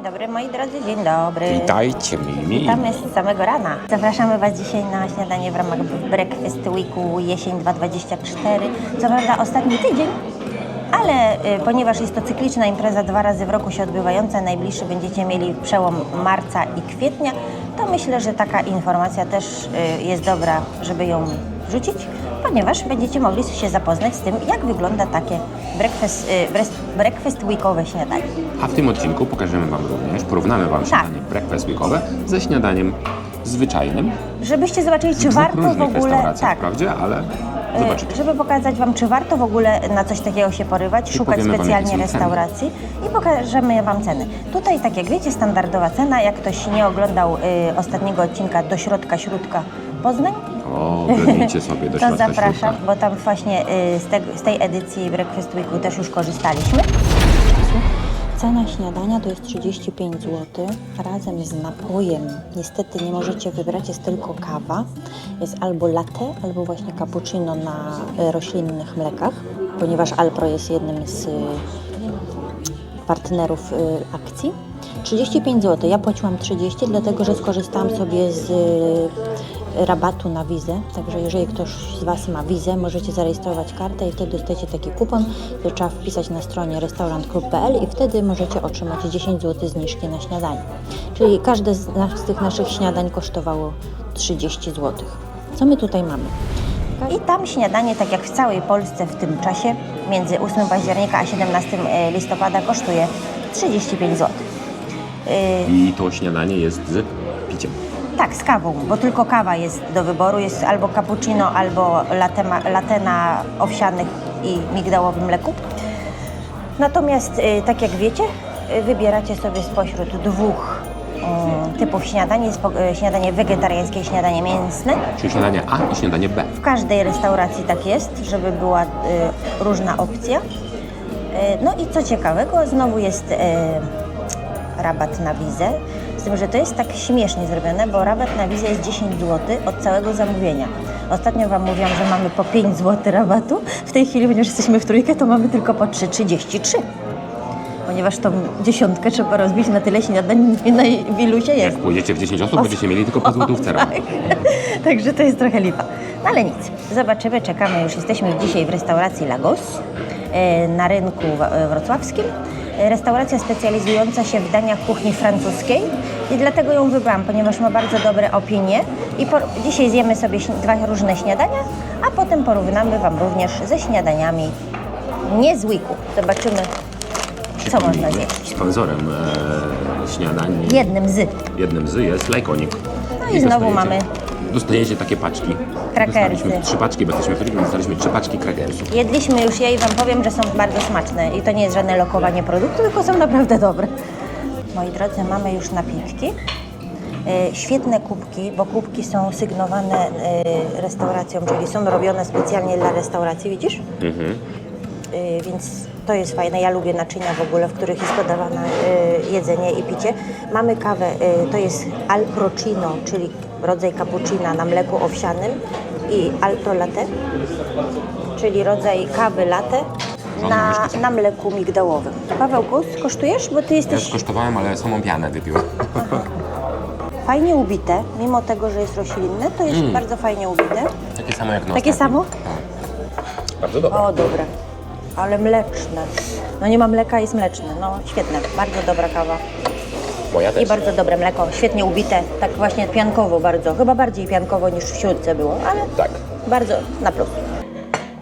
Dzień dobry moi drodzy, dzień dobry. Witajcie mili. Witamy z samego rana. Zapraszamy Was dzisiaj na śniadanie w ramach Breakfast Weeku jesień 2024. Co prawda ostatni tydzień, ale y, ponieważ jest to cykliczna impreza dwa razy w roku się odbywająca, najbliższy będziecie mieli przełom marca i kwietnia, to myślę, że taka informacja też y, jest dobra, żeby ją wrzucić, ponieważ będziecie mogli się zapoznać z tym, jak wygląda takie breakfast, y, breast- breakfast weekowe śniadanie. A w tym odcinku pokażemy Wam również, porównamy Wam Tak. śniadanie breakfast weekowe ze śniadaniem zwyczajnym. Żebyście zobaczyli, czy warto w ogóle... restauracjach, Tak, wprawdzie, ale E, zobaczycie. Żeby pokazać Wam, czy warto w ogóle na coś takiego się porywać, szukać powiemy wam, specjalnie jakie są ceny. restauracji i pokażemy Wam ceny. Tutaj, tak jak wiecie, standardowa cena, jak ktoś nie oglądał y, ostatniego odcinka do środka, śródka Poznań, O, oglądajcie sobie do to środka zapraszam, środka. bo tam właśnie y, z, tego, z tej edycji Breakfast Weeku też już korzystaliśmy. Cena śniadania to jest 35 zł razem z napojem. Niestety nie możecie wybrać, jest tylko kawa. Jest albo latte, albo właśnie cappuccino na y, roślinnych mlekach, ponieważ Alpro jest jednym z y, partnerów y, akcji. 35 zł. Ja płaciłam 30, dlatego że skorzystałam sobie z y, rabatu na wizę. Także jeżeli ktoś z Was ma wizę, możecie zarejestrować kartę i wtedy dostajecie taki kupon, który trzeba wpisać na stronie restaurant.pl i wtedy możecie otrzymać 10 zł zniżki na śniadanie. Czyli każde z, nas- z tych naszych śniadań kosztowało 30 zł. Co my tutaj mamy? I tam śniadanie, tak jak w całej Polsce w tym czasie, między 8 października a 17 listopada kosztuje 35 zł. I to śniadanie jest z. Tak, z kawą, bo tylko kawa jest do wyboru. Jest albo cappuccino, albo latte, latte na owsianych i migdałowym mleku. Natomiast, y, tak jak wiecie, y, wybieracie sobie spośród dwóch mm, typów śniadań. Jest y, śniadanie wegetariańskie i śniadanie mięsne. Czyli śniadanie A i śniadanie B. W każdej restauracji tak jest, żeby była y, różna opcja. Y, no i co ciekawego, znowu jest y, rabat na wizę. Z tym, że to jest tak śmiesznie zrobione, bo rabat na wizę jest 10 zł od całego zamówienia. Ostatnio Wam mówiłam, że mamy po 5 zł rabatu. W tej chwili, ponieważ jesteśmy w trójkę, to mamy tylko po 3,33. Ponieważ tą dziesiątkę trzeba rozbić na tyle śniadań, na ilu się jest. Jak pójdziecie w 10 osób, będziecie mieli tylko po złotówce rabatu. Także to jest trochę lipa. No ale nic, zobaczymy, czekamy. Już jesteśmy dzisiaj w restauracji Lagos e, na rynku e, wrocławskim. Restauracja specjalizująca się w daniach kuchni francuskiej i dlatego ją wybrałam, ponieważ ma bardzo dobre opinie. I po, dzisiaj zjemy sobie dwa różne śniadania, a potem porównamy Wam również ze śniadaniami nie z weeku. Zobaczymy, co można zjeść. Sponsorem e, śniadań Jednym z. jednym z jest Lajkonik. I znowu mamy Dostajecie takie paczki. Krakersy. Dostaliśmy trzy paczki, bo jesteśmy w trójkę, dostaliśmy trzy paczki krakersów. Jedliśmy już je i Wam powiem, że są bardzo smaczne. I to nie jest żadne lokowanie produktu, tylko są naprawdę dobre. Moi drodzy, mamy już napitki. E, Świetne kubki, bo kubki są sygnowane e, restauracją, czyli są robione specjalnie dla restauracji, widzisz? Mhm. E, Więc to jest fajne. Ja lubię naczynia w ogóle, w których jest podawane e, jedzenie i picie. Mamy kawę, e, to jest alprocino, czyli rodzaj cappuccina na mleku owsianym i alto latte, czyli rodzaj kawy latte na, na mleku migdałowym. Pawełku, kosztujesz? Bo ty Ja jesteś skosztowałem, ale samą pianę wypiłem. fajnie ubite, mimo tego, że jest roślinne, to jest Mm. bardzo fajnie ubite. Takie samo jak na Takie samo? Tak. Bardzo dobre. O, dobre. Ale mleczne. No nie ma mleka, jest mleczne. No świetne, bardzo dobra kawa. Moja I też. bardzo dobre mleko, świetnie ubite, tak właśnie piankowo bardzo. Chyba bardziej piankowo niż w śródce było, ale Tak. bardzo na plus.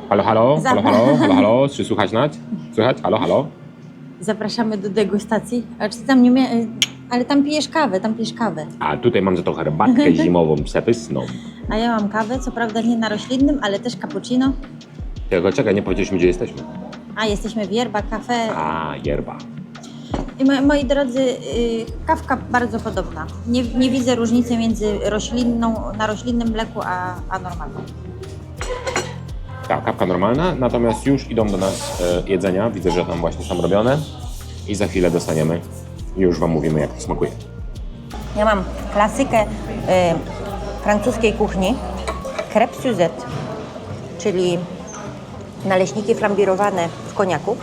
Halo, halo, Za- halo, halo, halo, halo, czy słychać nas? Słychać? Halo, halo? Zapraszamy do degustacji. A czy tam nie mia... Ale tam pijesz kawę, tam pijesz kawę. A tutaj mam za to herbatkę zimową, przepysną. A ja mam kawę, co prawda nie na roślinnym, ale też cappuccino. Tylko czekaj, nie powiedzieliśmy, gdzie jesteśmy. A jesteśmy w Yerba Cafe. A, yerba. I moi, moi drodzy, yy, kawka bardzo podobna. Nie, nie widzę różnicy między roślinną, na roślinnym mleku, a, a normalną. Tak, kawka normalna, natomiast już idą do nas e, jedzenia. Widzę, że tam właśnie są robione. I za chwilę dostaniemy. I już Wam mówimy, jak to smakuje. Ja mam klasykę y, francuskiej kuchni, crêpe Suzette, czyli naleśniki flambirowane w koniaku.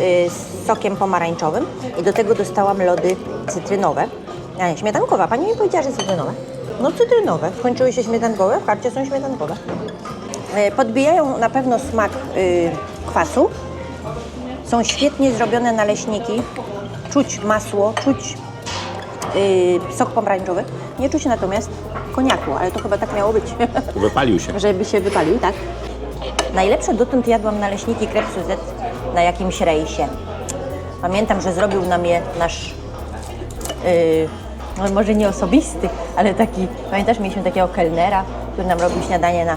y, z sokiem pomarańczowym i do tego dostałam lody cytrynowe. A nie, śmietankowa. Pani mi powiedziała, że cytrynowe. No cytrynowe. Skończyły się śmietankowe, w karcie są śmietankowe. E, Podbijają na pewno smak y, kwasu. Są świetnie zrobione naleśniki. Czuć masło, czuć y, sok pomarańczowy. Nie czuć natomiast koniaku, ale to chyba tak miało być, Wypalił się. żeby się wypalił, tak? Najlepsze dotąd jadłam naleśniki Crep Suzette na jakimś rejsie. Pamiętam, że zrobił nam je nasz, yy, no może nie osobisty, ale taki, pamiętasz, mieliśmy takiego kelnera, który nam robił śniadanie na,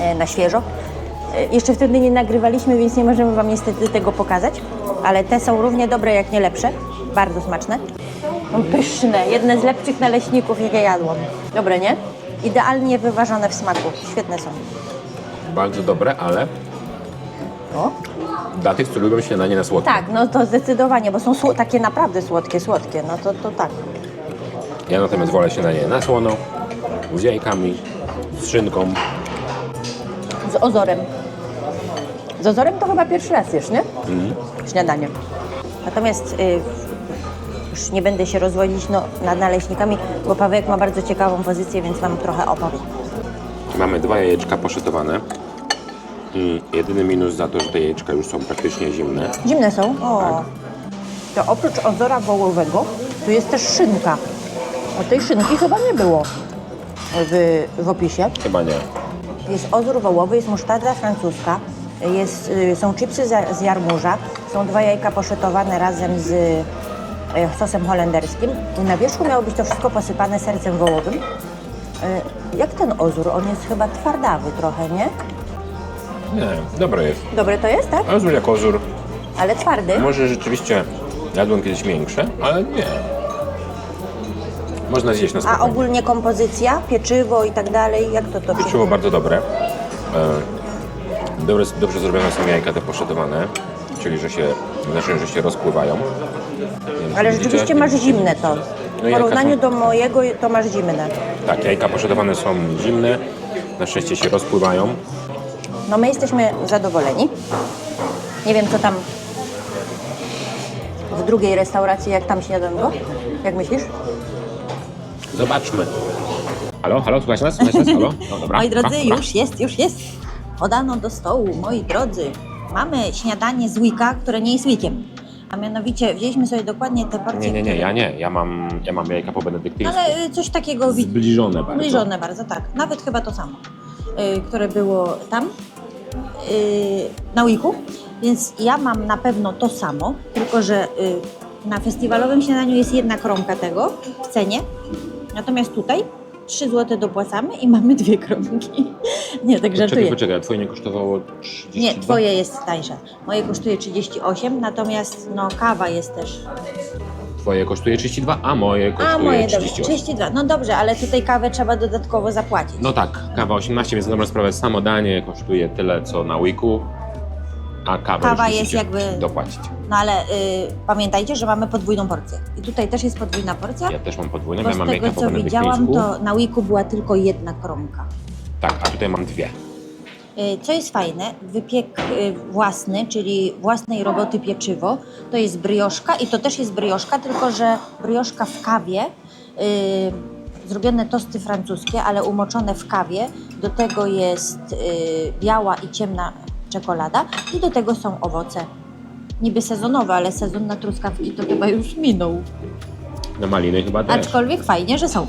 e, na świeżo. E, Jeszcze wtedy nie nagrywaliśmy, więc nie możemy Wam niestety tego pokazać, ale te są równie dobre, jak nie lepsze. Bardzo smaczne. Pyszne, jedne z lepszych naleśników, jakie jadłam. Dobre, nie? Idealnie wyważone w smaku. Świetne są. Bardzo dobre, ale O. dla tych, którzy lubią śniadanie na słodko. Tak, no to zdecydowanie, bo są sło- takie naprawdę słodkie, słodkie. No to, to tak. Ja natomiast wolę śniadanie na słono, z jajkami, z szynką. Z ozorem. Z ozorem to chyba pierwszy raz jesz, nie? Śniadanie. Natomiast y, już nie będę się rozwodzić no, nad naleśnikami, bo Pawełek ma bardzo ciekawą pozycję, więc Wam trochę opowiem. Mamy dwa jajeczka poszytowane. I jedyny minus za to, że te jajeczka już są praktycznie zimne. Zimne są? O. To oprócz ozora wołowego, tu jest też szynka. O tej szynki chyba nie było w, w opisie. Chyba nie. Jest ozór wołowy, jest musztarda francuska, jest, y, są chipsy za- z jarmuża, są dwa jajka poszytowane razem z y, sosem holenderskim. I na wierzchu miało być to wszystko posypane sercem wołowym. Y, Jak ten ozór? On jest chyba twardawy trochę, nie? Nie, dobre jest. Dobre to jest, tak? Ozór jak ozór. Ale twardy. Może rzeczywiście jadłem kiedyś większe, ale nie. Można zjeść na A spokojnie. ogólnie kompozycja, pieczywo i tak dalej, jak to to Pieczywo bardzo dobre. E, Dobre, dobrze zrobione są jajka te poszytowane, czyli że się, znaczy, że się rozpływają. Nie wiem, Ale widzicie? rzeczywiście masz zimne to. W No porównaniu są- do mojego to masz zimne. Tak, jajka poszytowane są zimne, na szczęście się rozpływają. No my jesteśmy zadowoleni. Nie wiem, co tam w drugiej restauracji, jak tam śniadanko? Jak myślisz? Zobaczmy. Halo, halo, słuchajcie nas? Nas? Halo? No, dobra, moi drodzy, dobra, już jest, już jest. Podano do stołu, moi drodzy. Mamy śniadanie z wika, które nie jest wikiem. A mianowicie wzięliśmy sobie dokładnie te porcje, Nie, nie, nie, ja nie. Ja mam, ja mam jajka po benedyktyńsku. Ale y, coś takiego wi- Zbliżone bardzo. Zbliżone bardzo, tak. Nawet chyba to samo, y, które było tam na Wiku. Więc ja mam na pewno to samo, tylko że y, na festiwalowym śniadaniu jest jedna kromka tego w cenie. Natomiast tutaj 3 zł dopłacamy i mamy dwie kromki. Nie, tak Poczekaj, żartuję. poczekaj, a twoje nie kosztowało 32? Nie, twoje jest tańsze. Moje kosztuje 38, natomiast no kawa jest też. Twoje kosztuje 32, a moje kosztuje A moje dobrze, 38. 32. No dobrze, ale tutaj kawę trzeba dodatkowo zapłacić. No tak, kawa 18, więc na dobrą sprawę samo danie kosztuje tyle, co na Wiku, a kawę Kawa już jest musicie jakby- dopłacić. No ale y, pamiętajcie, że mamy podwójną porcję. I tutaj też jest podwójna porcja. Ja też mam podwójną, bo ja z mam tego jajka po co widziałam, to na Wiku była tylko jedna kromka. Tak, a tutaj mam dwie. Y, Co jest fajne, wypiek y, własny, czyli własnej roboty pieczywo, to jest brioszka i to też jest brioszka, tylko że brioszka w kawie, y, zrobione tosty francuskie, ale umoczone w kawie. Do tego jest biała i ciemna czekolada i do tego są owoce. Niby sezonowe, ale sezon na truskawki to chyba już minął. Na maliny chyba też. Aczkolwiek fajnie, że są.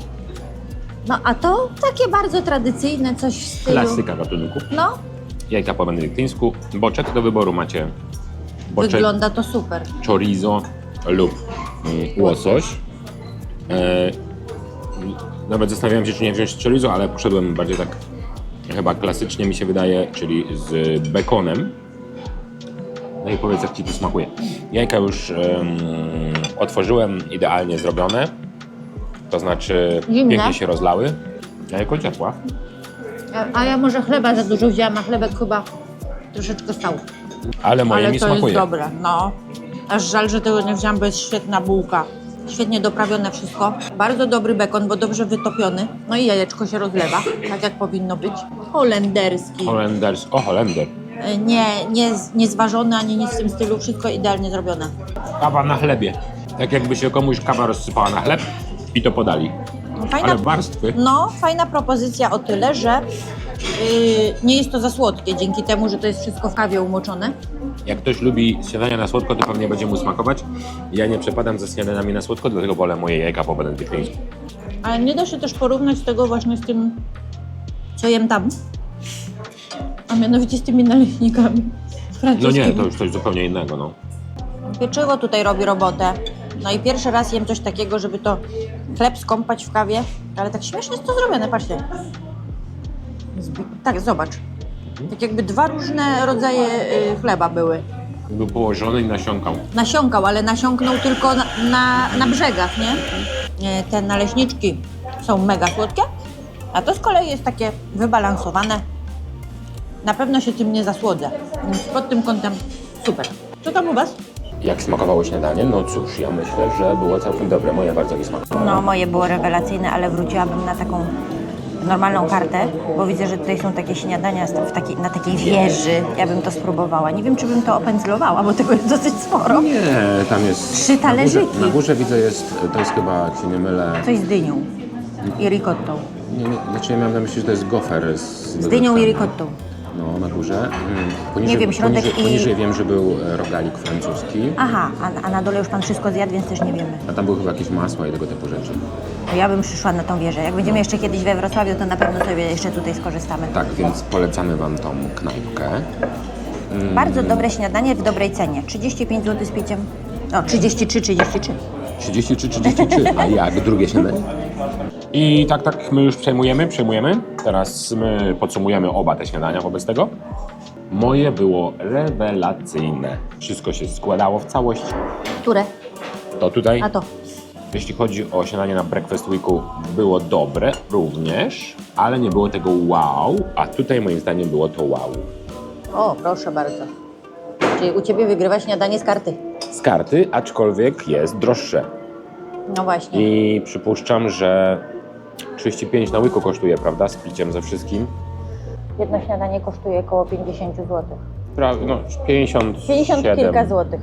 No a to takie bardzo tradycyjne, coś w stylu... Klasyka gatunku. No, Jajka po benedyktyńsku. Boczek do wyboru macie. Boczek, wygląda to super. chorizo lub mm, łosoś. E, nawet zastanawiałem się, czy nie wziąć chorizo, ale poszedłem bardziej tak chyba klasycznie mi się wydaje, czyli z bekonem. No i powiedz, jak Ci to smakuje. Jajka już em, otworzyłem, idealnie zrobione. To znaczy Zimne. pięknie się rozlały. Jajko ciepła. A, a ja może chleba za dużo wzięłam, a chlebek chyba troszeczkę stał. Ale moje Ale mi to smakuje. jest dobre, no. Aż żal, że tego nie wziąłam, bo jest świetna bułka. Świetnie doprawione wszystko. Bardzo dobry bekon, bo dobrze wytopiony. No i jajeczko się rozlewa, tak jak powinno być. Holenderski. Holenders. O, Holender. Y, Nie, nie, nie zważone ani nic w tym stylu, wszystko idealnie zrobione. Kawa na chlebie. Tak jakby się komuś kawa rozsypała na chleb i to podali. Fajna, Ale warstwy. no, fajna propozycja o tyle, że y, nie jest to za słodkie, dzięki temu, że to jest wszystko w kawie umoczone. Jak ktoś lubi śniadania na słodko, to pewnie będzie mu smakować. Ja nie przepadam za śniadaniami na słodko, dlatego wolę moje jajka po benedyktyńsku. Ale nie da się też porównać tego właśnie z tym, co jem tam. A mianowicie z tymi naleśnikami No francuskimi. nie, to już coś zupełnie innego, no. Pieczywo tutaj robi robotę. No i pierwszy raz jem coś takiego, żeby to chleb skąpać w kawie. Ale tak śmiesznie jest to zrobione, patrzcie. Zbi- tak, zobacz. Tak jakby dwa różne rodzaje y, chleba były. Był położony i nasiąkał. Nasiąkał, ale nasiąknął tylko na, na, na brzegach, nie? E, Te naleśniczki są mega słodkie, a to z kolei jest takie wybalansowane. Na pewno się tym nie zasłodzę, więc pod tym kątem super. Co tam u Was? Jak smakowało śniadanie? No cóż, ja myślę, że było całkiem dobre. Moje bardzo mi smakowało. No, moje było rewelacyjne, ale wróciłabym na taką normalną kartę, bo widzę, że tutaj są takie śniadania w takiej, na takiej wieży. Ja bym to spróbowała. Nie wiem, czy bym to opędzlowała, bo tego jest dosyć sporo. Nie, tam jest... Trzy na górze- talerzyki. Na górze widzę jest, to jest chyba, jak się nie mylę... Coś z dynią i ricottą. Nie, nie, znaczy ja miałem na myśli, że to jest gofer z... Z dynią i ricottą. No, na górze. Mm, Poniżej, Nie wiem, środek poniżej, i- poniżej wiem, że był e, rogalik francuski, Aha, a, a na dole już pan wszystko zjadł, więc też nie wiemy. a tam były chyba jakieś masła i tego typu rzeczy. To ja bym przyszła na tą wieżę. Jak będziemy jeszcze kiedyś we Wrocławiu, to na pewno sobie jeszcze tutaj skorzystamy. Tak, więc polecamy Wam tą knajpkę. Bardzo dobre śniadanie w dobrej cenie. 35 zł z piciem. O, 33, 33. 33, 33, a jak drugie śniadanie? I tak, tak, my już przejmujemy, przejmujemy. Teraz my podsumujemy oba te śniadania wobec tego. Moje było rewelacyjne. Wszystko się składało w całość. Które? To tutaj, A to. jeśli chodzi o śniadanie na Breakfast Weeku, było dobre również, ale nie było tego wow, a tutaj moim zdaniem było to wow. O, proszę bardzo. Czyli u Ciebie wygrywa śniadanie z karty. Z karty, aczkolwiek jest droższe. No właśnie. I przypuszczam, że 35 na łyku kosztuje, prawda? Z piciem ze wszystkim. Jedno śniadanie kosztuje około 50 zł. Pra- no, 57. 50 kilka złotych.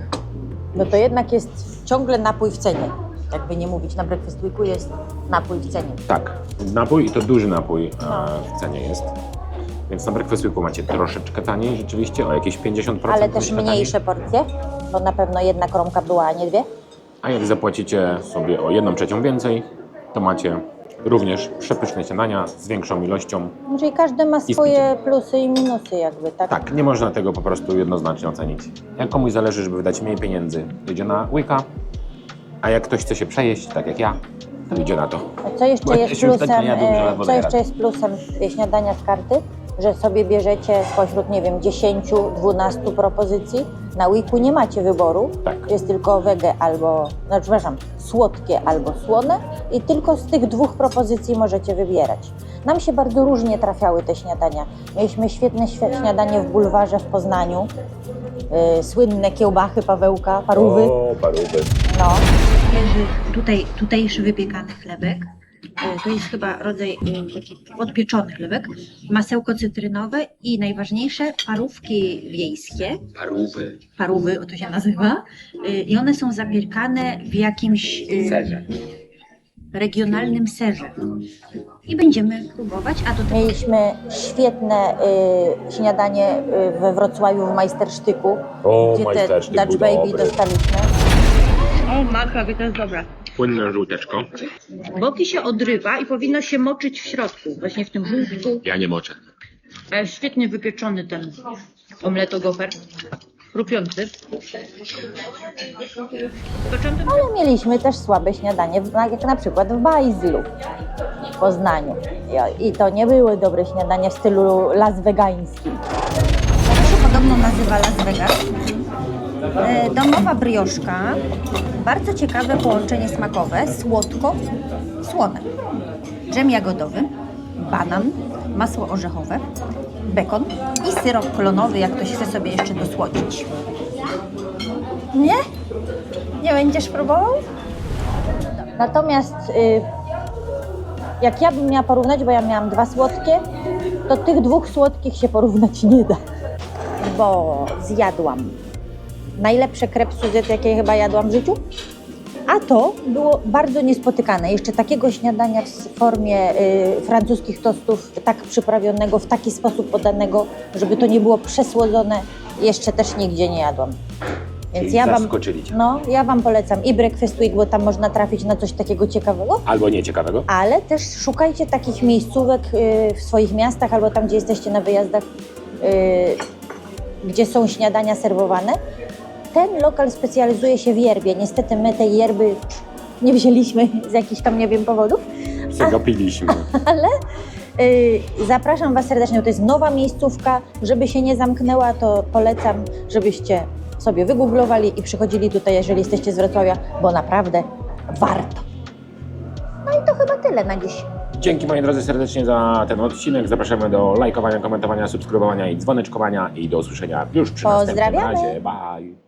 No to jednak jest ciągle napój w cenie. Jakby nie mówić, na Breakfast Weeku jest napój w cenie. Tak, napój i to duży napój e, w cenie jest. Więc na Breakfast Weeku macie troszeczkę taniej rzeczywiście, o jakieś 50% Ale też myślę, mniejsze porcje, bo na pewno jedna kromka była, a nie dwie. A jak zapłacicie sobie o 1 trzecią więcej, to macie również przepyszne śniadania z większą ilością. Czyli każdy ma swoje plusy i minusy jakby, tak? Tak, nie można tego po prostu jednoznacznie ocenić. Jak komuś zależy, żeby wydać mniej pieniędzy, to idzie na łyka, a jak ktoś chce się przejeść, tak jak ja, to idzie na to. A Co jeszcze Bo jest już tak plusem, nie jadłem, że e, co jeszcze jest plusem śniadania z karty? Że sobie bierzecie spośród, nie wiem, 10-12 propozycji. Na Wiku nie macie wyboru. Tak. Jest tylko wege albo, no przepraszam, słodkie albo słone i tylko z tych dwóch propozycji możecie wybierać. Nam się bardzo różnie trafiały te śniadania. Mieliśmy świetne świ- śniadanie w bulwarze w Poznaniu. Yy, słynne kiełbachy Pawełka, parówy. O, parówy. No. Tutaj, tutejszy wypiekany chlebek. E, To jest chyba rodzaj e, taki podpieczony chlebek. Masełko cytrynowe i najważniejsze parówki wiejskie. Parówy. Parówy, o to się nazywa. E, I one są zapiekane w jakimś Serze. regionalnym serze. I będziemy próbować. A do tego mieliśmy świetne y, śniadanie y, we Wrocławiu w Majstersztyku, O, gdzie te majstersztyk Dutch był Baby dobry. dostaliśmy. O, matko, jakie to jest dobre. Płynne żółteczko. Boki się odrywa i powinno się moczyć w środku, właśnie w tym żółtku. Ja nie moczę. Świetnie wypieczony ten omleto gofer. Chrupiący. Początek Ale mieliśmy też słabe śniadanie, w- jak na przykład w Bajzlu w Poznaniu. I- I to nie były dobre śniadania w stylu las wegańskim. To się podobno nazywa Las Vegas. E, Domowa brioszka, bardzo ciekawe połączenie smakowe, słodko, słone. Dżem jagodowy, banan, masło orzechowe, bekon i syrop klonowy, jak ktoś chce sobie jeszcze dosłodzić. Nie? Nie będziesz próbował? Natomiast y, jak ja bym miała porównać, bo ja miałam dwa słodkie, to tych dwóch słodkich się porównać nie da. bo zjadłam najlepsze crepes Suzette, jakie chyba jadłam w życiu. A to było bardzo niespotykane. Jeszcze takiego śniadania w formie y, francuskich tostów, tak przyprawionego, w taki sposób podanego, żeby to nie było przesłodzone, jeszcze też nigdzie nie jadłam. Więc Czyli ja wam, zaskoczyli cię. no, ja wam polecam i Breakfast Week, bo tam można trafić na coś takiego ciekawego, Albo nieciekawego. ale też szukajcie takich miejscówek y, w swoich miastach albo tam, gdzie jesteście na wyjazdach, y, gdzie są śniadania serwowane. Ten lokal specjalizuje się w yerbie. Niestety my tej yerby nie wzięliśmy z jakichś tam, nie wiem, powodów, Przegapiliśmy. ale y, zapraszam Was serdecznie. To jest nowa miejscówka. Żeby się nie zamknęła, to polecam, żebyście sobie wygooglowali i przychodzili tutaj, jeżeli jesteście z Wrocławia, bo naprawdę warto. No i to chyba tyle na dziś. Dzięki moi drodzy serdecznie za ten odcinek. Zapraszamy do lajkowania, komentowania, subskrybowania i dzwoneczkowania i do usłyszenia już przy następnym razie. Bye!